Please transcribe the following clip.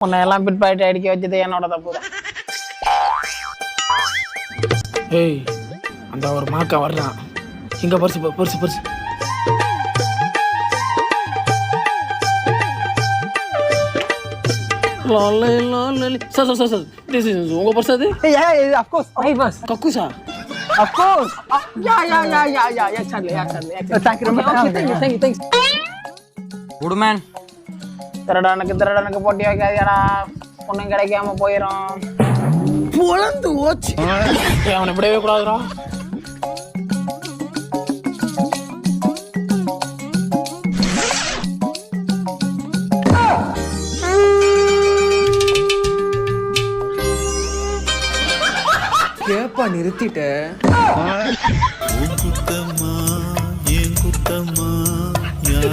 உன்னை எல்லாம் பிட் பாயிட்டு அடிக்க வச்சது என்னோட தப்பு ஏய் அந்த ஒரு மாக்கா வர்றான் இங்க பரிசு பரிசு பரிசு லாலே, லாலே. Sir sir sir sir this is உங்க பர்ஸ் அது Yeah, yeah, of course. My bus. கக்குசா Of course. Uh, yeah, yeah, yeah, yeah, yeah, yeah, Charlie, yeah, Charlie, yeah, Charlie. Thank you திருடனுக்கு திருடனுக்கு போட்டி வைக்காதீடா ஒன்றும் கிடைக்காம போயிடும் பொழந்து ஓச்சு. அவனை விடவே கூடாதுடா. ஏப்பா நிறுத்திட்ட. குத்தம்மா ஏன் குத்தம்மா யார